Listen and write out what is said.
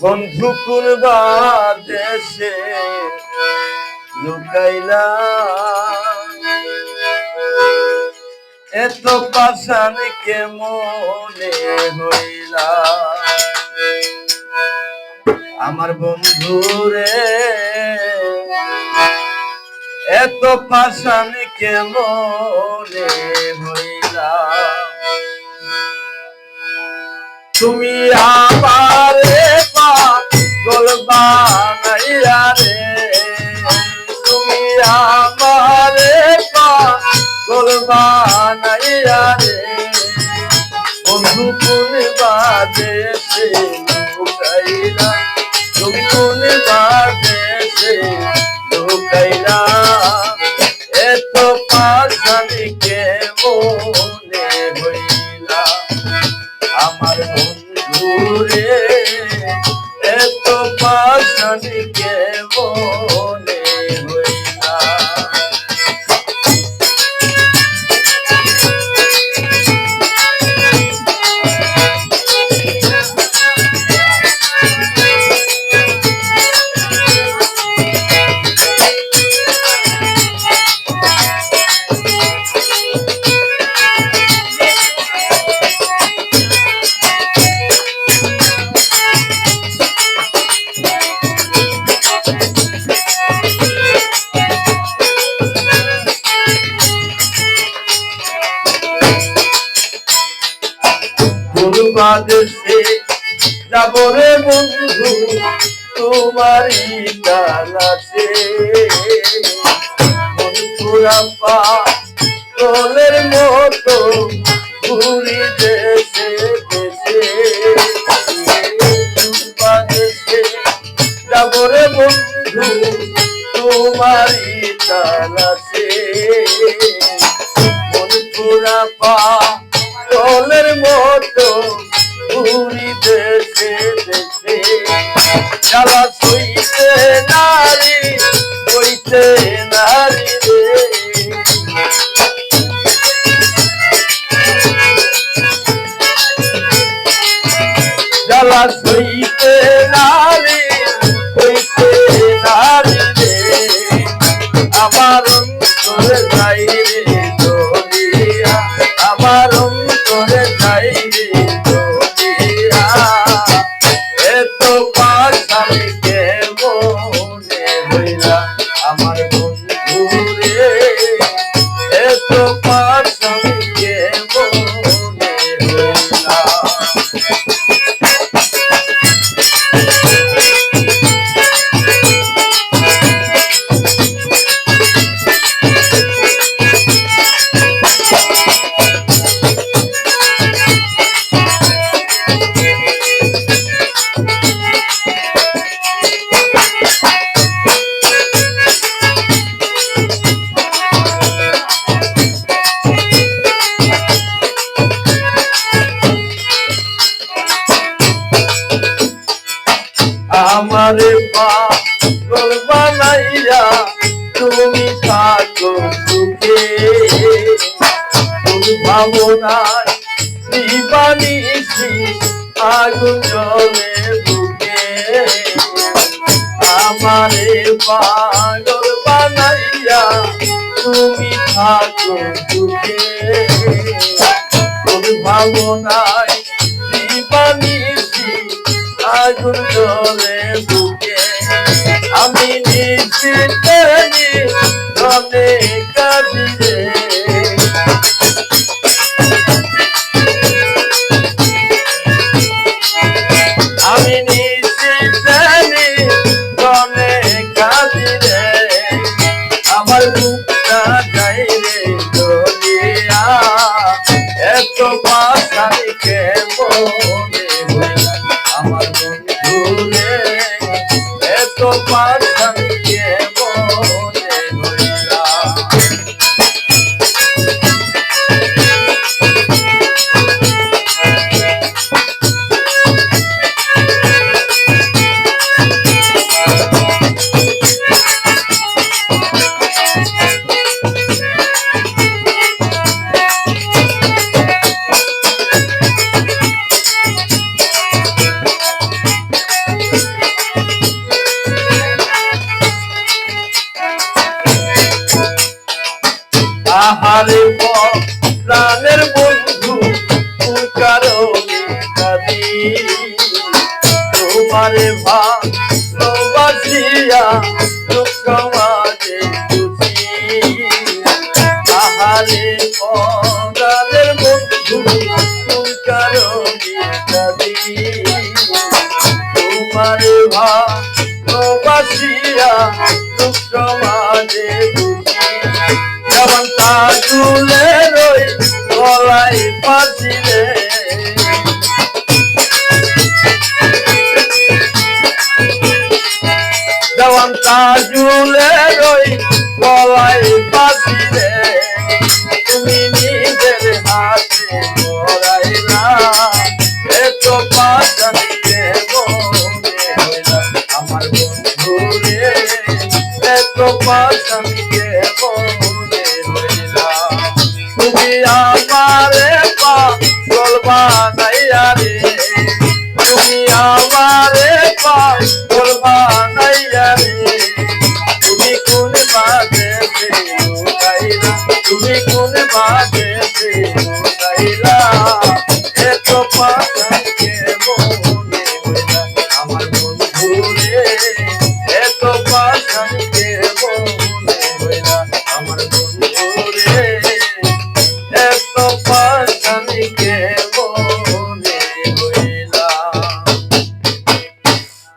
বন্ধু কোন বা দেশে লুকাইলা। এত পাশান কে মনে হইলা? আমার বন্ধু রে এত পাশান কে মনে হইলা? তুমি আমারে বানাইয়া রে। বন্ধু কোন বাদে সে লুকাইলা। তুমি কোন বাদে সে লুকাইলা। এত পাশানিকে মনে বাদেশে যাব রে বন্ধু, তোমারই কালাসে বন্ধুরা পা তোলের মতো ঘুরি দেশে দেশে যাব রে বন্ধু, তোমারই তালাশে বন্ধুরা পা মতো ঘুরি দেশে জ্বালা সইতে নারী সইতে নারী রে। জ্বালা সইতে নারী আমার Bye. আমারে পাগল বানাইয়া তুমি থাকো সুখে। তুমি ভাবনায় দিবানিসি আগুন জলে বুকে। আমারে পাগল বানাইয়া তুমি থাকো সুখে। তুমি ভাবনায় দিবানিসি আগুন জলে বুকে। আমি নিশ্চিতে রনে কাঁদিরে আমি নিশ্চিতে রনে কাঁদিরে আমার বুকটা যাই রে দলিয়া এত পাশানিকে মনে। এত আহারে প্রাণের বন্ধু কারণে তোমারে ভালোবাসিয়া দুঃখ মাঝে আহারে প্রাণের বন্ধু কারণে তোমারে ভালোবাসিয়া দুঃখ মাঝে যেমন তাজুলে রই গলায় রই গলায় পাছিলে তুমি নিজের হাতে মরাইলা এত আমার বন্ধু রে এত পাশানিতে তুমি আমারে পাগল বানাইয়া রে। তুমি আমারে পাগল বানাইয়া রে। তুমি কোন বাজে গাইলা তুমি কোন বাজে গাইলা এত পাশা